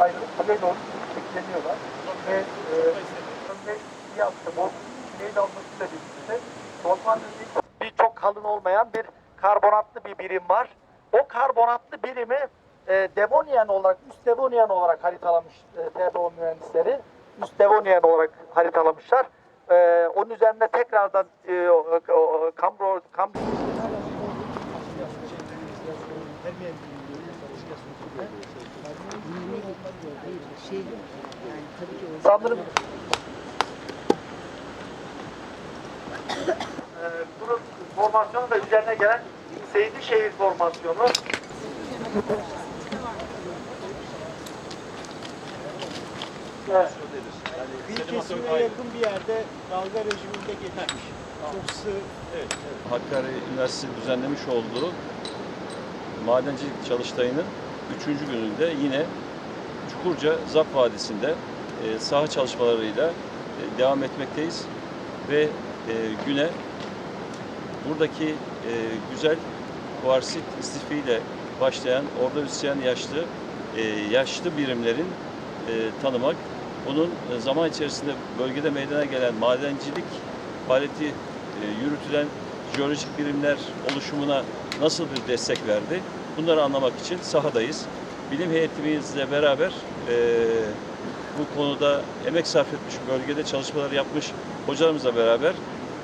ayrılıp kale doğru bekleniyorlar. Ve e, önde bir hafta bu neyle almasıyla birlikte Osmanlı'nın birçok kalın olmayan bir karbonatlı bir birim var. O karbonatlı birimi e, Devonian olarak, üst Devonian olarak haritalamış e, TBO mühendisleri. Üst Devonian olarak haritalamışlar. E, onun üzerine tekrardan e, o, o, Cambro, Cambro Şey, yani tabii ki o sanırım e, bunun formasyonu da üzerine gelen Seydi Şehir formasyonu. Evet. Bir kesime yakın bir yerde dalga rejiminde geçmiş. Çok sığ. Evet, Hakkari Üniversitesi düzenlemiş olduğu madencilik çalıştayının üçüncü gününde yine Çukurca Zap Vadisi'nde e, saha çalışmalarıyla e, devam etmekteyiz ve e, güne buradaki e, güzel kuarsit istifiyle başlayan orada üsyan yaşlı e, yaşlı birimlerin e, tanımak, bunun e, zaman içerisinde bölgede meydana gelen madencilik faaliyeti e, yürütülen jeolojik birimler oluşumuna nasıl bir destek verdi? Bunları anlamak için sahadayız. Bilim heyetimizle beraber e, bu konuda emek sarf etmiş, bölgede çalışmalar yapmış hocalarımızla beraber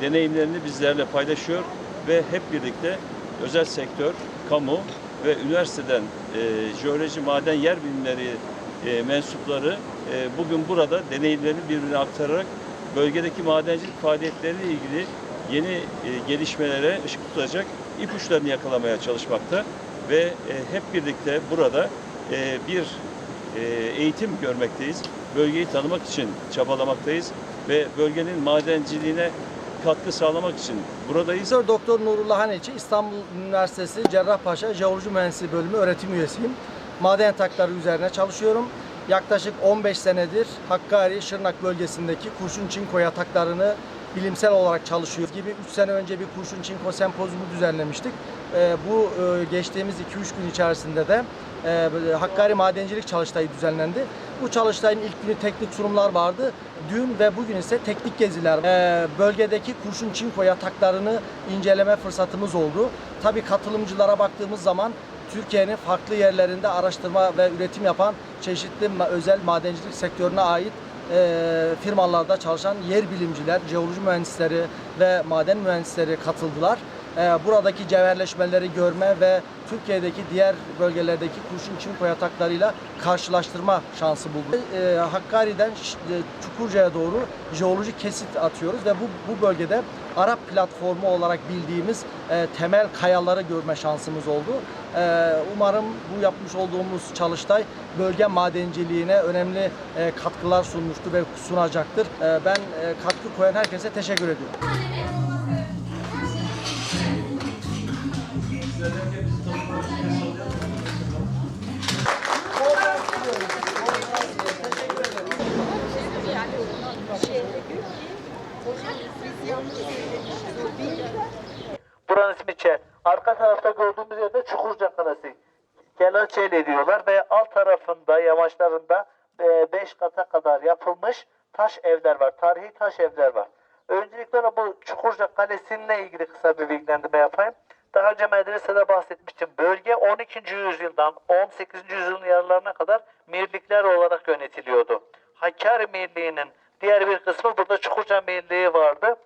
deneyimlerini bizlerle paylaşıyor ve hep birlikte özel sektör, kamu ve üniversiteden e, jeoloji, maden, yer bilimleri e, mensupları e, bugün burada deneyimlerini birbirine aktararak bölgedeki madencilik faaliyetleriyle ilgili yeni e, gelişmelere ışık tutacak ipuçlarını yakalamaya çalışmakta ve e, hep birlikte burada e, bir e, eğitim görmekteyiz. Bölgeyi tanımak için çabalamaktayız ve bölgenin madenciliğine katkı sağlamak için buradayız. Doktor Nurullah Haneci İstanbul Üniversitesi Cerrahpaşa Jeoloji Mühendisliği Bölümü öğretim üyesiyim. Maden yatakları üzerine çalışıyorum. Yaklaşık 15 senedir Hakkari, Şırnak bölgesindeki kurşun çinko yataklarını bilimsel olarak çalışıyoruz. Gibi 3 sene önce bir kurşun çinko sempozyumu düzenlemiştik. Ee, bu e, geçtiğimiz 2-3 gün içerisinde de e, Hakkari Madencilik Çalıştayı düzenlendi. Bu çalıştayın ilk günü teknik sunumlar vardı. Dün ve bugün ise teknik geziler. Ee, bölgedeki kurşun çinko yataklarını inceleme fırsatımız oldu. Tabii katılımcılara baktığımız zaman Türkiye'nin farklı yerlerinde araştırma ve üretim yapan çeşitli özel madencilik sektörüne ait e, firmalarda çalışan yer bilimciler, jeoloji mühendisleri ve maden mühendisleri katıldılar. E, buradaki cevherleşmeleri görme ve Türkiye'deki diğer bölgelerdeki kurşun çinko yataklarıyla karşılaştırma şansı bulduk. E, Hakkari'den Çukurca'ya doğru jeolojik kesit atıyoruz ve bu, bu bölgede Arap platformu olarak bildiğimiz e, temel kayaları görme şansımız oldu. E, umarım bu yapmış olduğumuz çalıştay bölge madenciliğine önemli e, katkılar sunmuştur ve sunacaktır. E, ben e, katkı koyan herkese teşekkür ediyorum. Buranın ismi Çe. Arka tarafta gördüğümüz yerde Çukurca Kalesi. Kelalçeli diyorlar ve alt tarafında yamaçlarında 5 kata kadar yapılmış taş evler var. Tarihi taş evler var. Öncelikle bu Çukurca Kalesi'ne ilgili kısa bir bilgilendirme yapayım. Daha önce medresede bahsetmiştim. Bölge 12. yüzyıldan 18. yüzyılın yarılarına kadar mirlikler olarak yönetiliyordu. Hakkari Mirliği'nin diğer bir kısmı burada Çukurca Mirliği vardı.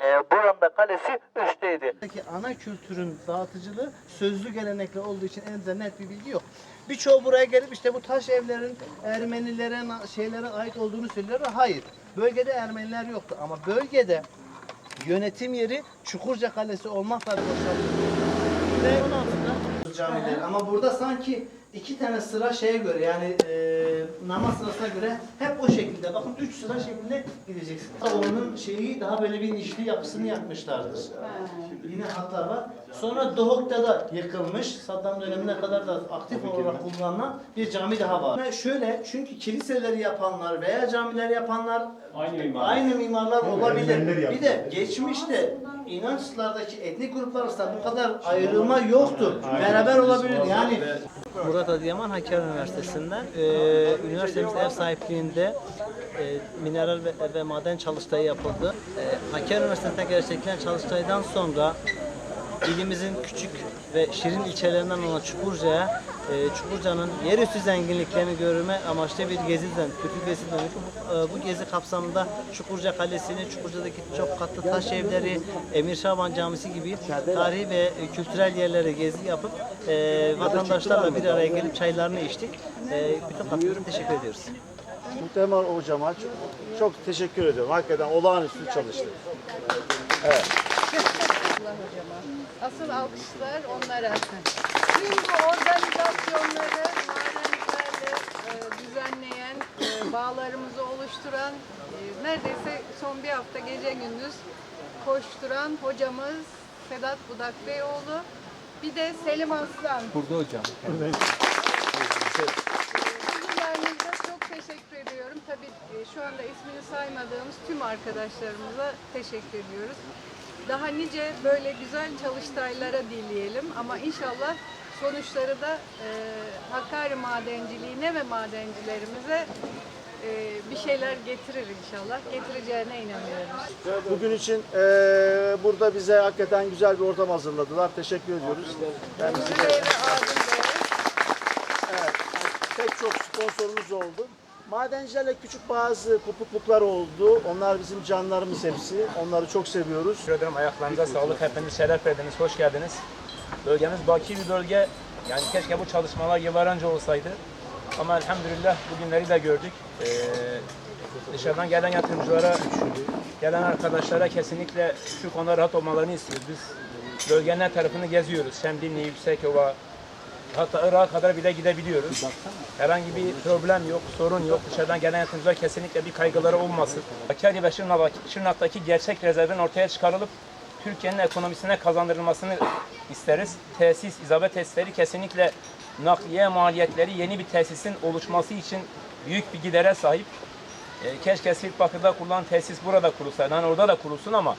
Ee, buranın da kalesi üstteydi. Buradaki ana kültürün dağıtıcılığı sözlü gelenekle olduğu için elimizde net bir bilgi yok. Birçoğu buraya gelip işte bu taş evlerin Ermenilere, şeylere ait olduğunu söylüyorlar. Hayır. Bölgede Ermeniler yoktu ama bölgede yönetim yeri Çukurca Kalesi olmakla boşaltıldı. Ve 16'da camileri. Ama burada sanki iki tane sıra şeye göre yani e, namaz sırasına göre hep o şekilde. Bakın üç sıra şeklinde gideceksiniz. Onun şeyi daha böyle bir nişli yapısını yapmışlardır. Yine hatlar var. Sonra Doğuk'ta da yıkılmış. Saddam dönemine kadar da aktif olarak kullanılan bir cami daha var. Ve şöyle çünkü kiliseleri yapanlar veya camiler yapanlar Aynı mimar. aynı mimarlar olabilir. Bir de geçmişte inançlardaki etnik gruplar arasında bu kadar ayrılma yoktu. Beraber olabilir. Yani Murat Adıyaman Hakkari Üniversitesi'nden. Ee, üniversitemiz ev sahipliğinde e, mineral ve, ve maden çalıştayı yapıldı. Ee, Hakkari Üniversitesi'nde gerçekleşen çalıştaydan sonra ilimizin küçük ve şirin ilçelerinden olan Çukurca'ya e, Çukurca'nın yerüstü zenginliklerini görme amaçlı bir gezi düzen, kültür gezisi. Bu, e, bu gezi kapsamında Çukurca Kalesi'ni, Çukurca'daki çok katlı taş evleri, Emir Şaban Camisi gibi tarihi ve kültürel yerlere gezi yapıp e, vatandaşlarla bir araya gelip çaylarını içtik. E, bütün katkınıza teşekkür ediyoruz. Muhtemel hocama çok, çok teşekkür ediyorum. Hakikaten olağanüstü çalıştı. Allah hocama. Asıl alkışlar onlara. Tüm bu organizasyonları madenliklerle e, düzenleyen, e, bağlarımızı oluşturan, e, neredeyse son bir hafta gece gündüz koşturan hocamız Sedat Budak Beyoğlu. Bir de Selim Aslan. Burada hocam. Bugünlerinizde çok teşekkür ediyorum. Tabii e, şu anda ismini saymadığımız tüm arkadaşlarımıza teşekkür ediyoruz. Daha nice böyle güzel çalıştaylara dileyelim ama inşallah sonuçları da e, Hakkari madenciliğine ve madencilerimize e, bir şeyler getirir inşallah. Getireceğine inanıyoruz. Bugün için eee, burada bize hakikaten güzel bir ortam hazırladılar. Teşekkür ediyoruz. Adil Bey. Evet, pek çok sponsorumuz oldu. Madencilerle küçük bazı kopukluklar oldu. Onlar bizim canlarımız hepsi. Onları çok seviyoruz. Teşekkür ederim. Ayaklarınıza sağlık. Hepiniz şeref verdiniz. Hoş geldiniz. Bölgemiz baki bir bölge. Yani keşke bu çalışmalar yıllar önce olsaydı. Ama elhamdülillah bugünleri de gördük. Ee, dışarıdan gelen yatırımcılara, gelen arkadaşlara kesinlikle şu konuda rahat olmalarını istiyoruz. Biz bölgenin her tarafını geziyoruz. Şemdinli, Yüksekova, hatta Irak'a kadar bile gidebiliyoruz. Herhangi bir problem yok, sorun yok. Dışarıdan gelen yatırımcılar kesinlikle bir kaygıları olmasın. Hakkari ve Şırnak'taki, Şırnak'taki gerçek rezervin ortaya çıkarılıp Türkiye'nin ekonomisine kazandırılmasını isteriz. Tesis, izabet tesisleri kesinlikle nakliye maliyetleri yeni bir tesisin oluşması için büyük bir gidere sahip. E, keşke Sirtbakır'da kurulan tesis burada kurulsaydı. Hani orada da kurulsun ama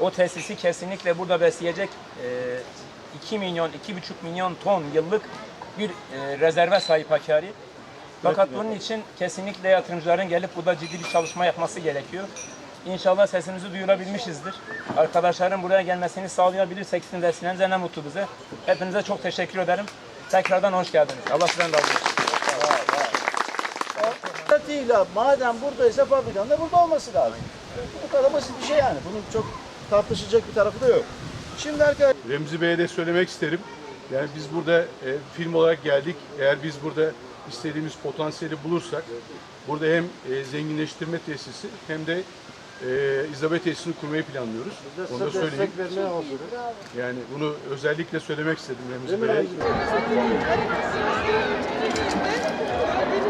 o tesisi kesinlikle burada besleyecek e, 2 milyon, 2,5 milyon ton yıllık bir e, rezerve sahip Hakkari. Fakat bunun için kesinlikle yatırımcıların gelip burada ciddi bir çalışma yapması gerekiyor. İnşallah sesimizi duyurabilmişizdir. Arkadaşların buraya gelmesini sağlayabilirsek sizin desteğinize ne mutlu bize. Hepinize çok teşekkür ederim. Tekrardan hoş geldiniz. Allah sizden razı olsun. Abi. Madem buradaysa fabrikanın da burada olması lazım. Bu kadar basit bir şey yani. Bunun çok tartışacak bir tarafı da yok. Şimdi arkadaşlar Remzi Bey'e de söylemek isterim. Yani biz burada e, film olarak geldik. Eğer biz burada istediğimiz potansiyeli bulursak burada hem e, zenginleştirme tesisi hem de e, izabet tesisini kurmayı planlıyoruz. Onu da söyleyeyim. vermeye hazırız. Yani bunu özellikle söylemek istedim Remzi Bey'e. Maden çalıştayı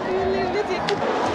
değerli